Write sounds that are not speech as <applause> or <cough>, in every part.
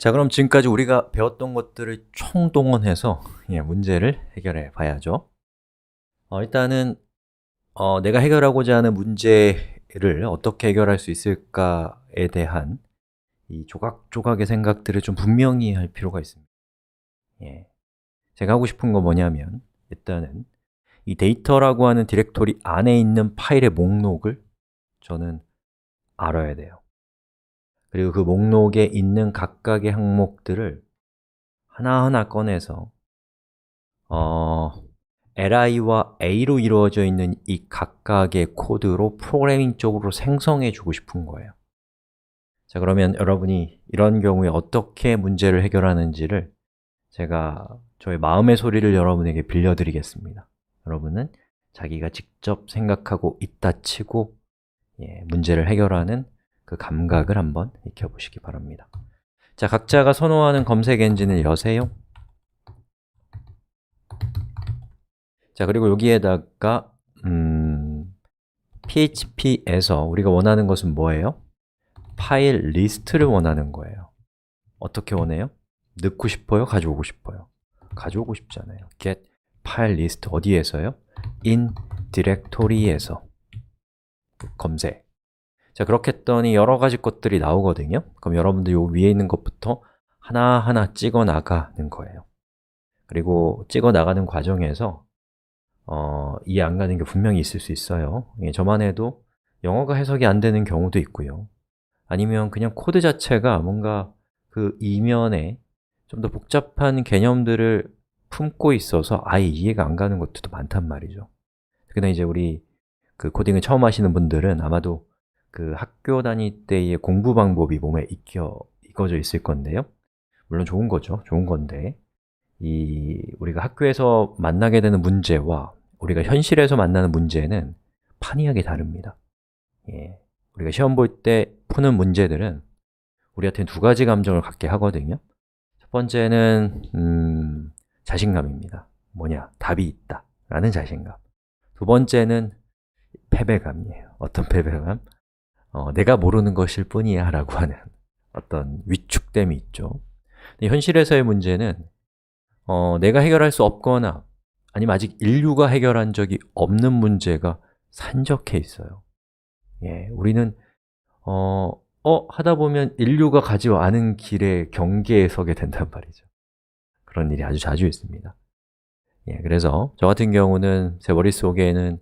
자, 그럼 지금까지 우리가 배웠던 것들을 총동원해서 예, 문제를 해결해 봐야죠. 어, 일단은 어, 내가 해결하고자 하는 문제를 어떻게 해결할 수 있을까에 대한 이 조각조각의 생각들을 좀 분명히 할 필요가 있습니다. 예. 제가 하고 싶은 건 뭐냐면 일단은 이 데이터라고 하는 디렉토리 안에 있는 파일의 목록을 저는 알아야 돼요 그리고 그 목록에 있는 각각의 항목들을 하나하나 꺼내서 어, li와 a로 이루어져 있는 이 각각의 코드로 프로그래밍적으로 생성해 주고 싶은 거예요. 자 그러면 여러분이 이런 경우에 어떻게 문제를 해결하는지를 제가 저의 마음의 소리를 여러분에게 빌려드리겠습니다. 여러분은 자기가 직접 생각하고 있다 치고 예, 문제를 해결하는 그 감각을 한번 익혀보시기 바랍니다 자, 각자가 선호하는 검색 엔진을 여세요 자, 그리고 여기에다가 음, PHP에서 우리가 원하는 것은 뭐예요? 파일 리스트를 원하는 거예요 어떻게 원해요? 넣고 싶어요? 가져오고 싶어요? 가져오고 싶잖아요 get 파일 리스트 어디에서요? in directory에서 검색 자, 그렇게 했더니 여러 가지 것들이 나오거든요. 그럼 여러분들 요 위에 있는 것부터 하나하나 찍어 나가는 거예요. 그리고 찍어 나가는 과정에서 어, 이해 안 가는 게 분명히 있을 수 있어요. 예, 저만 해도 영어가 해석이 안 되는 경우도 있고요. 아니면 그냥 코드 자체가 뭔가 그 이면에 좀 더 복잡한 개념들을 품고 있어서 아예 이해가 안 가는 것들도 많단 말이죠. 특히나 이제 우리 그 코딩을 처음 하시는 분들은 아마도 그 학교 다닐 때의 공부 방법이 몸에 익혀, 익어져 있을 건데요. 물론 좋은 거죠, 좋은 건데. 이 우리가 학교에서 만나게 되는 문제와 우리가 현실에서 만나는 문제는 판이하게 다릅니다. 예. 우리가 시험 볼 때 푸는 문제들은 우리한테 두 가지 감정을 갖게 하거든요. 첫 번째는 음, 자신감입니다. 뭐냐? 답이 있다. 라는 자신감. 두 번째는 패배감이에요. 어떤 <laughs> 패배감? 어, 내가 모르는 것일 뿐이야 라고 하는 어떤 위축됨이 있죠. 현실에서의 문제는 어, 내가 해결할 수 없거나 아니면 아직 인류가 해결한 적이 없는 문제가 산적해 있어요. 예, 우리는 어, 어 하다 보면 인류가 가지 않은 길에 경계에 서게 된단 말이죠. 그런 일이 아주 자주 있습니다. 예, 그래서 저 같은 경우는 제 머릿속에는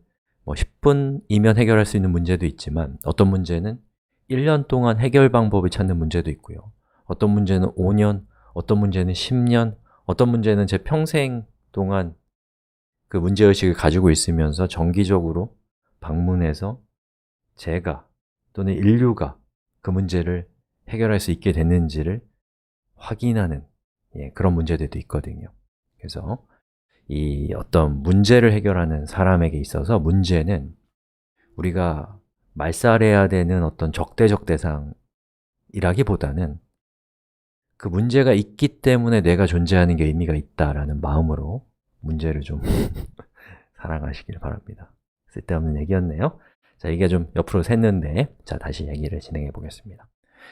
뭐 10분이면 해결할 수 있는 문제도 있지만 어떤 문제는 1년 동안 해결 방법을 찾는 문제도 있고요. 어떤 문제는 5년, 어떤 문제는 10년, 어떤 문제는 제 평생 동안 그 문제의식을 가지고 있으면서 정기적으로 방문해서 제가 또는 인류가 그 문제를 해결할 수 있게 됐는지를 확인하는 예, 그런 문제들도 있거든요. 그래서 이 어떤 문제를 해결하는 사람에게 있어서 문제는 우리가 말살해야 되는 어떤 적대적 대상이라기보다는 그 문제가 있기 때문에 내가 존재하는 게 의미가 있다라는 마음으로 문제를 좀 <laughs> 사랑하시길 바랍니다. 쓸데없는 얘기였네요. 자, 이게 좀 옆으로 샜는데 자, 다시 얘기를 진행해 보겠습니다.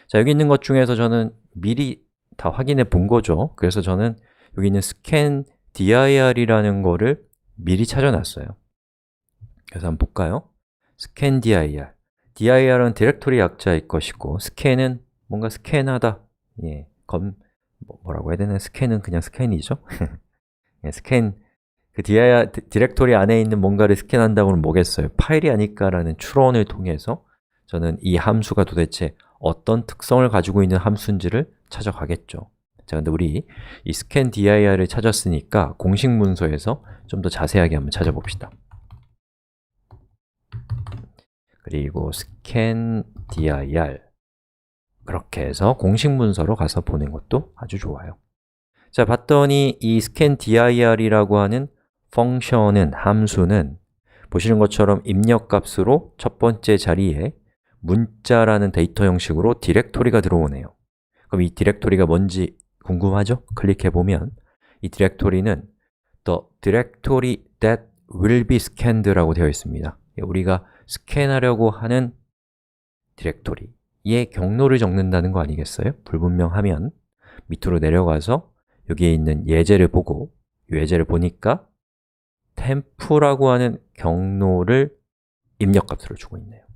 자, 여기 있는 것 중에서 저는 미리 다 확인해 본 거죠. 그래서 저는 여기 있는 scan dir이라는 거를 미리 찾아놨어요 그래서 한번 볼까요? scan dir dir은 디렉토리 약자일 것이고 scan은 뭔가 스캔하다 예, 검, 뭐, 뭐라고 해야 되나? 스캔은 그냥 스캔이죠? <laughs> 예, 스캔, 그 dir, 디렉토리 안에 있는 뭔가를 스캔한다고는 뭐겠어요? 파일이 아닐까라는 추론을 통해서 저는 이 함수가 도대체 어떤 특성을 가지고 있는 함수인지를 찾아가겠죠 자, 근데 우리 이 scan dir을 찾았으니까 공식 문서에서 좀 더 자세하게 한번 찾아봅시다. 그리고 scan dir 그렇게 해서 공식 문서로 가서 보는 것도 아주 좋아요. 자, 봤더니 이 scan dir이라고 하는 펑션은, 함수는 보시는 것처럼 입력값으로 첫 번째 자리에 문자라는 데이터 형식으로 디렉토리가 들어오네요. 그럼 이 디렉토리가 뭔지 궁금하죠? 클릭해보면 이 디렉토리는 the directory that will be scanned라고 되어 있습니다 우리가 스캔하려고 하는 디렉토리의 경로를 적는다는 거 아니겠어요? 불분명하면 밑으로 내려가서 여기에 있는 예제를 보고 이 예제를 보니까 템프라고 하는 경로를 입력값으로 주고 있네요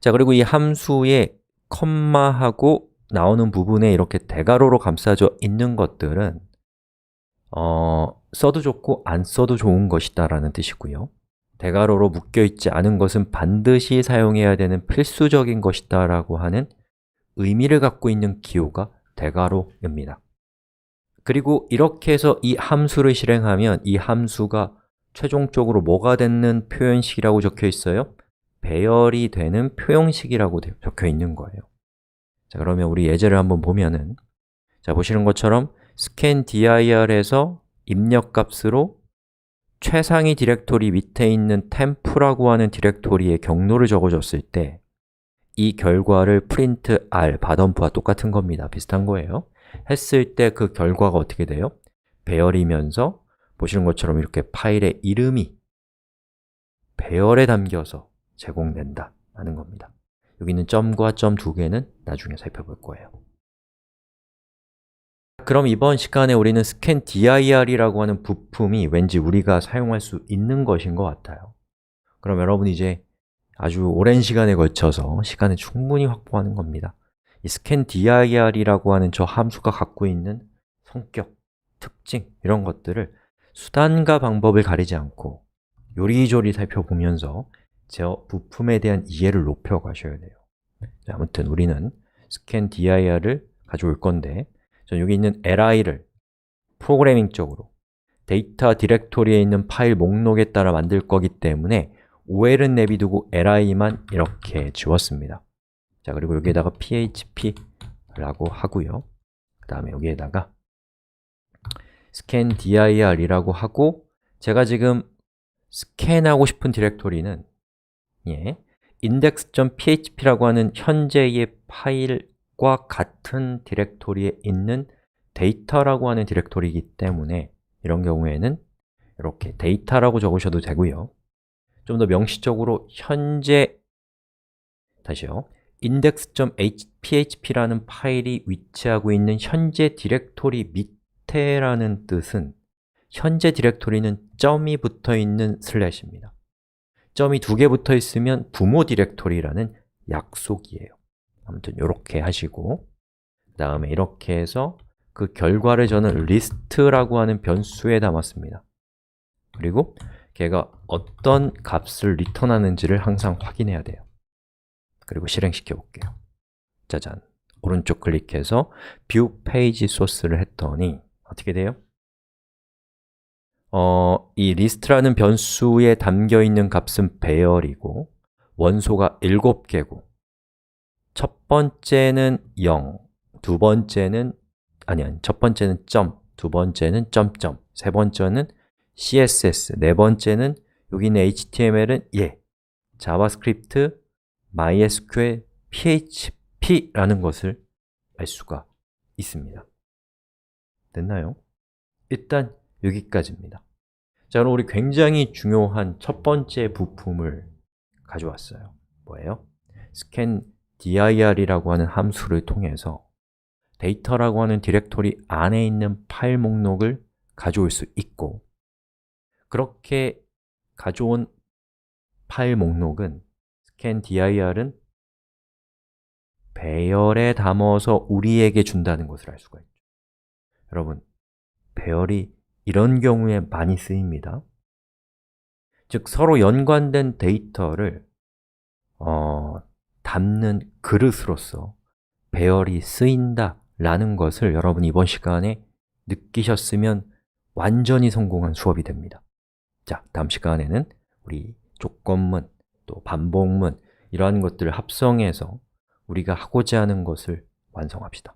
자, 그리고 이 함수의 컴마하고 나오는 부분에 이렇게 대괄호로 감싸져 있는 것들은 어, 써도 좋고 안 써도 좋은 것이다 라는 뜻이고요. 대괄호로 묶여있지 않은 것은 반드시 사용해야 되는 필수적인 것이다 라고 하는 의미를 갖고 있는 기호가 대괄호입니다. 그리고 이렇게 해서 이 함수를 실행하면 이 함수가 최종적으로 뭐가 되는 표현식이라고 적혀 있어요? 배열이 되는 표형식이라고 되- 적혀 있는 거예요 자, 그러면 우리 예제를 한번 보면은 자, 보시는 것처럼 scandir에서 입력값으로 최상위 디렉토리 밑에 있는 템프라고 하는 디렉토리의 경로를 적어줬을 때 이 결과를 print r, 바덤프와 똑같은 겁니다. 비슷한 거예요. 했을 때 그 결과가 어떻게 돼요? 배열이면서 보시는 것처럼 이렇게 파일의 이름이 배열에 담겨서 제공된다 라는 겁니다. 여기 있는 점과 점 두 개는 나중에 살펴볼 거예요. 그럼 이번 시간에 우리는 scandir이라고 하는 부품이 왠지 우리가 사용할 수 있는 것인 것 같아요. 그럼 여러분 이제 아주 오랜 시간에 걸쳐서 시간을 충분히 확보하는 겁니다. 이 scandir이라고 하는 저 함수가 갖고 있는 성격, 특징 이런 것들을 수단과 방법을 가리지 않고 요리조리 살펴보면서 저 부품에 대한 이해를 높여 가셔야 돼요. 자, 아무튼 우리는 scandir을 가져올 건데 전 여기 있는 li를 프로그래밍적으로 데이터 디렉토리에 있는 파일 목록에 따라 만들 거기 때문에 ol은 내비두고 li만 이렇게 지웠습니다 자, 그리고 여기에다가 php라고 하고요 그 다음에 여기에다가 scandir이라고 하고 제가 지금 스캔하고 싶은 디렉토리는 예, index.php라고 하는 현재의 파일과 같은 디렉토리에 있는 데이터라고 하는 디렉토리이기 때문에 이런 경우에는 이렇게 데이터라고 적으셔도 되고요. 좀 더 명시적으로 현재 다시요. index.php라는 파일이 위치하고 있는 현재 디렉토리 밑에라는 뜻은 현재 디렉토리는 점이 붙어 있는 슬래시입니다 점이 두 개 붙어 있으면 부모 디렉토리라는 약속이에요. 아무튼 이렇게 하시고 그 다음에 이렇게 해서 그 결과를 저는 리스트라고 하는 변수에 담았습니다. 그리고 걔가 어떤 값을 리턴하는지를 항상 확인해야 돼요. 그리고 실행시켜 볼게요. 짜잔. 오른쪽 클릭해서 View Page Source를 했더니 어떻게 돼요? 어, 이 리스트라는 변수에 담겨 있는 값은 배열이고 원소가 7개고 첫 번째는 0, 두 번째는 아니 아니, 첫 번째는 점, 두 번째는 점점, 세 번째는 CSS, 네 번째는 여기 있는 HTML은 예, 자바스크립트, MySQL, PHP라는 것을 알 수가 있습니다. 됐나요? 일단 여기까지입니다. 자, 그럼 우리 굉장히 중요한 첫 번째 부품을 가져왔어요. 뭐예요? scandir이라고 하는 함수를 통해서 데이터라고 하는 디렉토리 안에 있는 파일 목록을 가져올 수 있고 그렇게 가져온 파일 목록은 scandir은 배열에 담아서 우리에게 준다는 것을 알 수가 있죠. 여러분, 배열이 이런 경우에 많이 쓰입니다. 즉, 서로 연관된 데이터를 어, 담는 그릇으로서 배열이 쓰인다 라는 것을 여러분 이번 시간에 느끼셨으면 완전히 성공한 수업이 됩니다. 자, 다음 시간에는 우리 조건문, 또 반복문 이러한 것들을 합성해서 우리가 하고자 하는 것을 완성합시다.